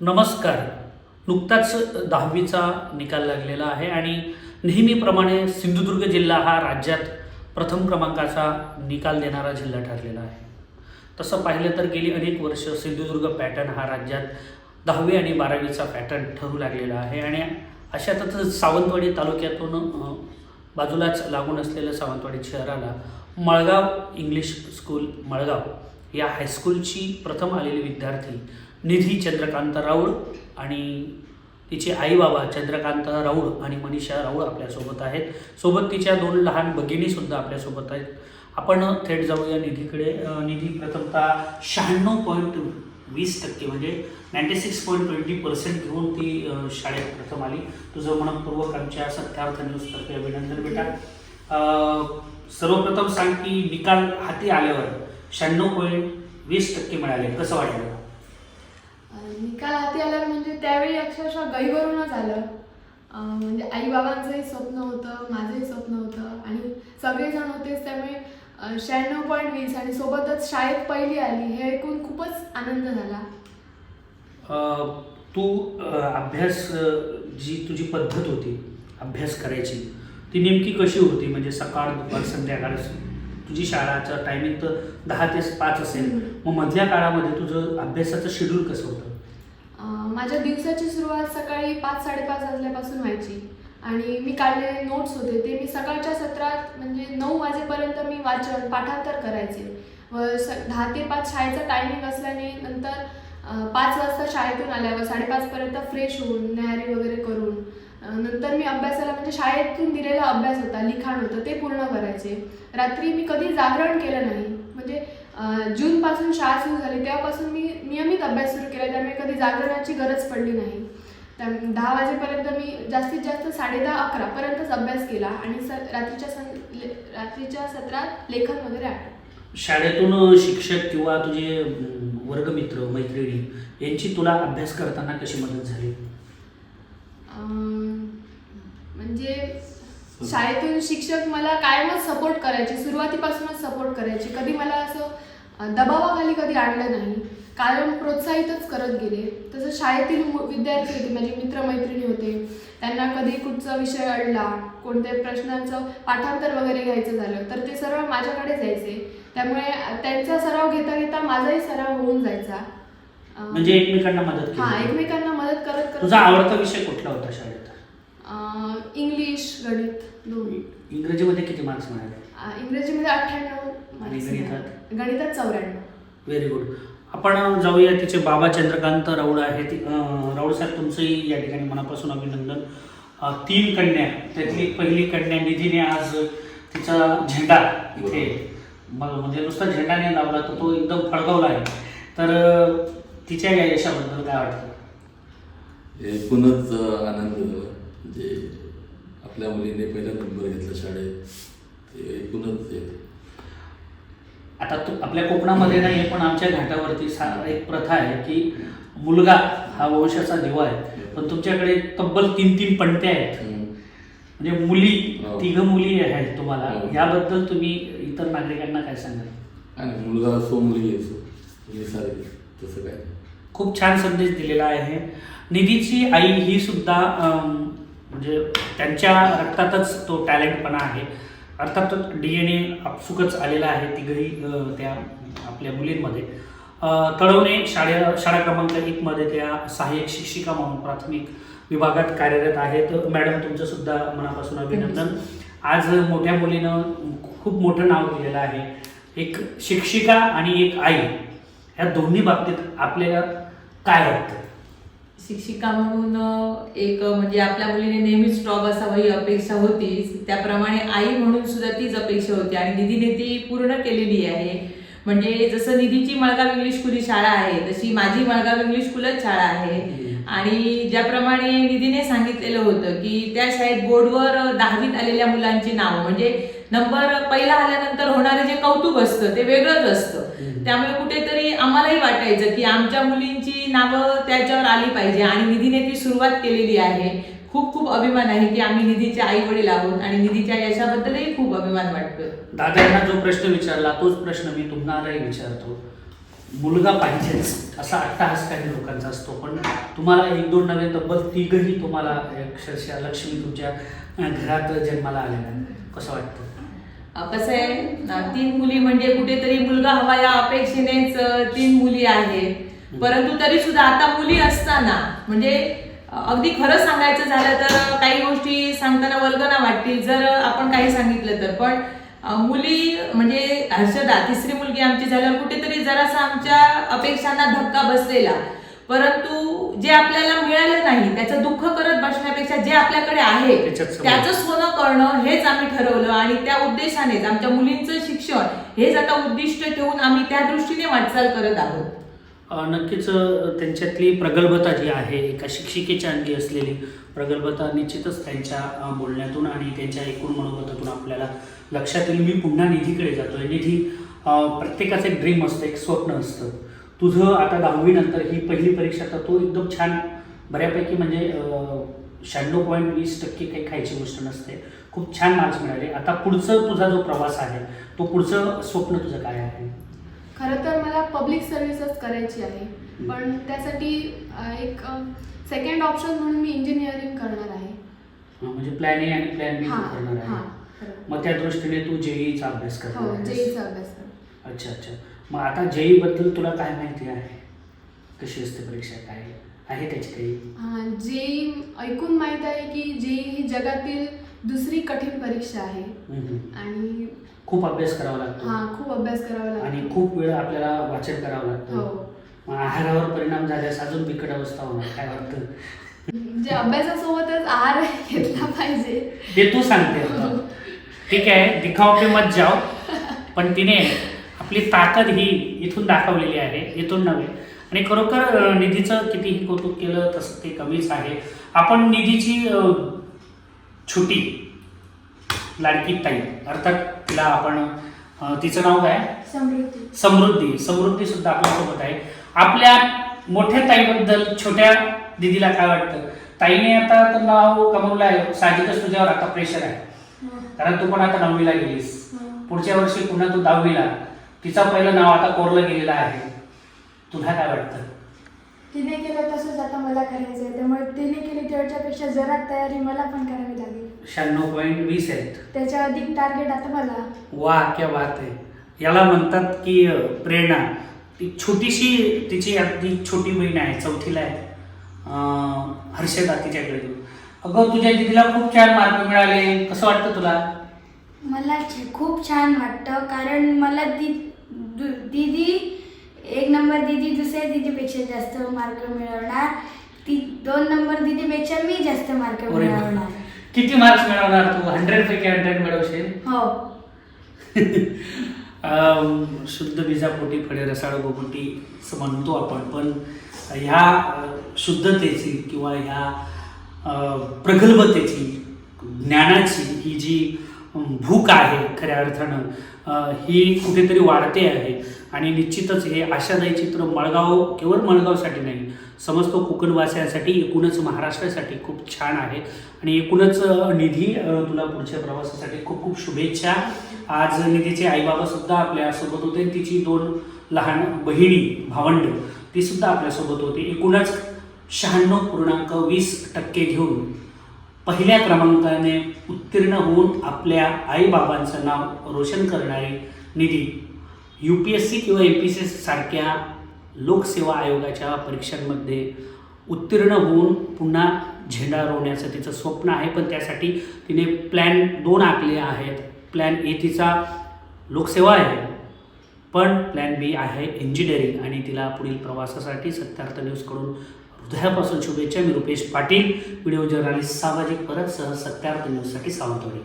नमस्कार. नुकताच दहावीचा निकाल लागलेला आहे आणि नेहमीप्रमाणे सिंधुदुर्ग जिल्हा हा राज्यात प्रथम क्रमांकाचा निकाल देणारा जिल्हा ठरलेला आहे. तसं पाहिलं तर गेली अनेक वर्ष सिंधुदुर्ग पॅटर्न हा राज्यात दहावी आणि बारावीचा पॅटर्न ठरू लागलेला आहे आणि अशातच सावंतवाडी तालुक्यातून बाजूलाच लागून असलेल्या सावंतवाडी शहराला मळगाव इंग्लिश स्कूल मळगाव या हायस्कूलची प्रथम आलेली विद्यार्थी निधी चंद्रकांत राऊळ आणि तिचे आई बाबा चंद्रकांत राऊळ आणि मनीषा राऊळ आपल्यासोबत आहेत. सोबत तिच्या दोन लहान भगिनीसुद्धा आपल्यासोबत आहेत. आपण थेट जाऊया निधीकडे. निधी प्रथमतः शहाण्णव पॉईंट वीस टक्के म्हणजे ninety six point twenty percent घेऊन ती शाळेत प्रथम आली. तुझं मनपूर्वक आमच्या सत्यार्थ न्यूजतर्फे अभिनंदन बेटा. सर्वप्रथम सांग की निकाल हाती आल्यावर शहाण्णव पॉईंट वीस टक्के मिळाले. कसं वाटलं? निकाल हाती आला म्हणजे त्यावेळी अक्षरशः गैवरूनच आलं. म्हणजे आई बाबांचंही स्वप्न होतं माझंही स्वप्न होतं आणि सगळेजण होतेच त्यामुळे शहाण्णव पॉईंट वीस आणि सोबतच शाळेत पहिली आली हे ऐकून खूपच आनंद झाला. तू अभ्यास जी तुझी पद्धत होती अभ्यास करायची ती नेमकी कशी होती? म्हणजे सकाळ दुपार संध्याकाळ तुझी शाळाचं टायमिंग तर दहा ते पाच असेल. मग मधल्या काळामध्ये तुझं अभ्यासाचं शेड्यूल कसं होतं? माझ्या दिवसाची सुरुवात सकाळी पाच साडेपाच वाजल्यापासून व्हायची. आणि मी काढलेले नोट्स होते ते मी सकाळच्या सत्रात म्हणजे नऊ वाजेपर्यंत मी वाचन पाठांतर करायचे. व स दहा ते पाच शाळेचा टायमिंग असल्याने नंतर पाच वाजता शाळेतून आल्यावर साडेपाचपर्यंत फ्रेश होऊन न्यारी वगैरे करून नंतर मी अभ्यासाला म्हणजे शाळेतून दिलेला अभ्यास होता लिखाण होतं ते पूर्ण करायचे. रात्री मी कधी जागरण केलं नाही. म्हणजे जूनपासून शाळा सुरू झाली. तेव्हापासून मी नियमित अभ्यास सुरू केला. त्यामुळे कधी जागरणाची गरज पडली नाही. त्या दहा वाजेपर्यंत मी जास्तीत जास्त साडे दहा अकरापर्यंतच अभ्यास केला आणि स रात्रीच्या सं रात्रीच्या सत्रात लेखन वगैरे आलं शाळेतून शिक्षक किंवा तुझे वर्गमित्र मैत्रिणी यांची तुला अभ्यास करताना कशी मदत झाली? म्हणजे शाळेतून शिक्षक मला कायमच सपोर्ट करायचे सुरुवातीपासूनच सपोर्ट करायचे. कधी मला असं दबावाखाली कधी आणलं नाही. कायम प्रोत्साहितच करत गेले. तसं शाळेतील विद्यार्थी होते माझे मित्रमैत्रिणी होते. त्यांना कधी कुठचा विषय अडला कोणत्या प्रश्नांचं पाठांतर वगैरे घ्यायचं झालं तर ते सर्व माझ्याकडे जायचे. त्यामुळे त्यांचा सराव घेता घेता माझाही सराव होऊन जायचा. म्हणजे एकमेकांना मदत हा एकमेकांना मदत करत करत तुझा आवडता विषय कुठला होता शाळेत? इंग्लिश गणित दोन्ही इंग्रजीमध्ये किती मार्क्स मिळाले? अं, इंग्रजीमध्ये अठ्ठ्याण्णव आणि गणितात? चौऱ्याण्णव. व्हेरी गुड आपण जाऊया तिचे बाबा चंद्रकांत राऊळ आहेत. अं, राऊळ साहेब तुमचंही या ठिकाणी मनापासून अभिनंदन. अं, तीन कन्या. त्यातली पहिली कन्या निधीने आज तिचा झेंडा इथे म्हणजे नुसता झेंडा नाही लावला तर तो एकदम फळगावला आहे. तर अं, तिच्या या यशाबद्दल काय वाटतं? एकूणच अ, आनंद म्हणजे आपल्या मुलीने पहिला नंबर घेतला शाळेत ते एकूणच हे आता तू आपल्या कोकणामध्ये नाही आहे पण आमच्या घाटावरती सा एक प्रथा आहे की मुलगा हा वंशाचा दिवा आहे पण तुमच्याकडे तब्बल तीन तीन पणत्या आहेत. म्हणजे मुली हो. तिघ मुली आहेत तुम्हाला हो. याबद्दल तुम्ही इतर नागरिकांना काय सांगाल आणि मुलगा असो मुलगी असो मुली सारखी तसं काय. खूप छान संदेश दिलेला आहे निधीची आई ही सुद्धा म्हणजे त्यांच्या रक्तातच तो टॅलेंटपणा आहे. अर्थातच डी एन ए आपसुकच आलेला आहे तिघही त्या आपल्या मुलींमध्ये. तळवणे शाळे शाळा क्रमांक एकमध्ये त्या सहाय्यक शिक्षिका म्हणून प्राथमिक विभागात कार्यरत आहेत. मॅडम तुमचंसुद्धा मनापासून अभिनंदन. आज मोठ्या मुलीनं खूप मोठं नाव दिलेलं आहे. एक शिक्षिका आणि एक आई. ह्या दोन्ही बाबतीत आपल्याला काय वाटतं? शिक्षिका म्हणून एक म्हणजे आपल्या मुलीने नेहमीच स्ट्रॉंग असावं ही अपेक्षा होतीच त्याप्रमाणे आई म्हणून सुद्धा तीच अपेक्षा होती आणि निधीने ती पूर्ण केलेली आहे. म्हणजे जसं निधीची मळगाव इंग्लिश स्कूल ही शाळा आहे तशी माझी मळगाव इंग्लिश स्कूलच शाळा आहे. आणि ज्याप्रमाणे निधीने सांगितलेलं होतं की त्या शाळेत बोर्डवर दहावीत आलेल्या मुलांची नावं म्हणजे नंबर पहिला आल्यानंतर होणारं जे कौतुक असतं ते वेगळंच असतं. त्यामुळे कुठेतरी आम्हालाही वाटायचं की आमच्या मुलींची नावं त्याच्यावर आली पाहिजे आणि निधीने ती सुरुवात केलेली आहे. खूप खूप अभिमान आहे की आम्ही निधीचे आई वडील आहोत आणि निधीच्या यशाबद्दलही खूप अभिमान वाटतो दादांना जो प्रश्न विचारला तोच प्रश्न मी तुम्हालाही विचारतो. मुलगा पाहिजेच असा अट्टहास काही लोकांचा असतो पण तुम्हाला एक दोन नव्हे तब्बल तिघही तुम्हाला अक्षरशः लक्ष्मी तुमच्या घरात जन्माला आलेल्या. कसं वाटतं? कसं आहे तीन मुली म्हणजे कुठेतरी मुलगा हवा या अपेक्षेनेच तीन मुली आहेत. परंतु तरी सुद्धा आता मुली असताना म्हणजे अगदी खरं सांगायचं झालं तर काही गोष्टी सांगताना वल्गना वाटतील जर आपण काही सांगितलं तर. पण मुली म्हणजे हर्षदा तिसरी मुलगी आमची झाल्यावर कुठेतरी जरासा आमच्या अपेक्षांना धक्का बसलेला. परंतु जे आपल्याला मिळालं नाही त्याचं दुःख करत बसण्यापेक्षा जे आपल्याकडे आहे. त्याचं सोनं करणं हेच आम्ही ठरवलं आणि त्या उद्देशानेच आमच्या मुलींचं शिक्षण हेच आता उद्दिष्ट ठेवून आम्ही त्या दृष्टीने वाटचाल करत आहोत. नक्कीच त्यांच्यातली प्रगल्भता जी आहे एका शिक्षिकेच्या अंगी असलेली प्रगल्भता निश्चितच त्यांच्या बोलण्यातून आणि त्यांच्या एकूण मनोगतातून आपल्याला लक्षात येईल. मी पुन्हा निधीकडे जातोय. निधी प्रत्येकाचं एक ड्रीम असतं एक स्वप्न असतं. तुझं आता दहावीनंतर ही पहिली परीक्षा तर तू एकदम छान बऱ्यापैकी म्हणजे शहाण्णव पॉईंट वीस टक्के काही खायची गोष्ट नसते. खूप छान मार्क्स मिळाले. आता पुढचं तुझा जो प्रवास आहे तो पुढचं स्वप्न तुझं काय आहे? खरं तर मला पब्लिक सर्व्हिसच करायची आहे. पण त्यासाठी एक सेकंड ऑप्शन म्हणून मी इंजिनिअरिंग करणार आहे. म्हणजे प्लॅन ए आणि प्लॅन बी हां करणार आहे. हां. मग त्या दृष्टीने तू जेईचा अभ्यास हो करणार आहेस. जेईचा अभ्यास कर अच्छा अच्छा. मग आता जेई बद्दल तुला काय माहिती आहे? कशी असते परीक्षा काय आहे त्याची काही? जेई ऐकून माहीत आहे की जेई ही जगातील दुसरी कठीण परीक्षा आहे. हम्म. आणि खूप अभ्यास करावा लागतो. हा खूप अभ्यास करावा आणि लागतो खूप वेळ आपल्याला वाचन करावं लागतं. हो. मग आहारावर परिणाम झाल्यास अजून बिकट अवस्था होणार काय वाटतं? म्हणजे अभ्यासासोबतच आहार घेतला पाहिजे. ते तू सांगते. आता. ठीक आहे दिखाव पे मत जाओ पण तिने आपली ताकद ही इथून दाखवलेली आहे इथून नव्हे. आणि खरोखर निधीचं कितीही कौतुक केलं तसं ते कमीच आहे. आपण निधीची छोटी लाडकी ताई अर्थात तिला आपण तिचं नाव काय? समृद्धी. समृद्धी. समृद्धी सुद्धा आपल्यासोबत आहे. आपल्या मोठ्या ताईबद्दल छोट्या दिदीला काय वाटतं? ताईने आता तर नाव कमवलं आहे. साहजिकच तुझ्यावर आता प्रेशर आहे. कारण तू पण आता नववीला गेलीस. पुढच्या वर्षी पुन्हा तू दहावीला. तिचं पहिलं नाव आता कोरलं गेलेलं आहे. तुला काय वाटतं? तिने केलं तसंच आता मला करायचं आहे त्यामुळे तिने केली त्याच्यापेक्षा जरा तयारी मला पण करावी लागेल. शहाण्णव पॉईंट वीस आहेत. त्याच्या अधिक टार्गेट आता मला. वा क्या बात आहे. याला म्हणतात की अ, प्रेरणा. ती छोटीशी तिची अगदी छोटी बहीण आहे चौथीला आहे. अं, हर्षदा तिच्याकडे अगं तुझ्या दिदीला खूप छान मार्क मिळाले. कसं वाटतं तुला? मला छ- खूप छान वाटतं. कारण मला दु- दीदी एक नंबर दीदी दुसऱ्या दीदीपेक्षा जास्त मार्क मिळवणार. ती दोन नंबर दीदीपेक्षा मी जास्त मार्क अरे वा. मिळवणार. किती मार्क्स मिळवणार तू? हंड्रेड पैकी हंड्रेड मिळवशील? हो. शुद्ध बीजापोटी फळे रसाळ गोपोटी असं म्हणतो आपण. पण ह्या अ, शुद्धतेची किंवा ह्या अ, प्रगल्भतेची ज्ञानाची ही जी भूक आहे खऱ्या अर्थानं. ही कुठेतरी वाढते आहे. आणि निश्चितच हे आशादायी चित्र मळगाव केवळ मळगावसाठी नाही समस्त कोकणवासियांसाठी एकूणच महाराष्ट्रासाठी खूप छान आहे. आणि एकूणच निधी तुला पुढच्या प्रवासासाठी खूप खूप शुभेच्छा. आज निधीचे आईबाबासुद्धा आपल्यासोबत होते. तिची दोन लहान बहिणी भावंड तीसुद्धा आपल्यासोबत होती. एकूणच शहाण्णव पूर्णांक वीस टक्के घेऊन पहिल्या क्रमांकाने उत्तीर्ण होऊन आपल्या आईबाबांचं नाव रोशन करणारी Nidhi U P S C किंवा एम पी सी सारख्या लोकसेवा आयोगाच्या परीक्षांमध्ये उत्तीर्ण होऊन पुन्हा झेंडा रोवण्याचं तिचं स्वप्न आहे. पण त्यासाठी तिने प्लॅन दोन आखले आहेत. प्लॅन ए तिचा लोकसेवा आहे पण प्लॅन बी आहे इंजिनिअरिंग आणि तिला पुढील प्रवासासाठी सत्यार्थ न्यूजकडून हृदयापासून शुभेच्छा मी रुपेश पाटील. व्हिडिओ जर्नालिस्ट सामाजिक परत सह सत्यार्थ न्यूजसाठी सावंतवाडी.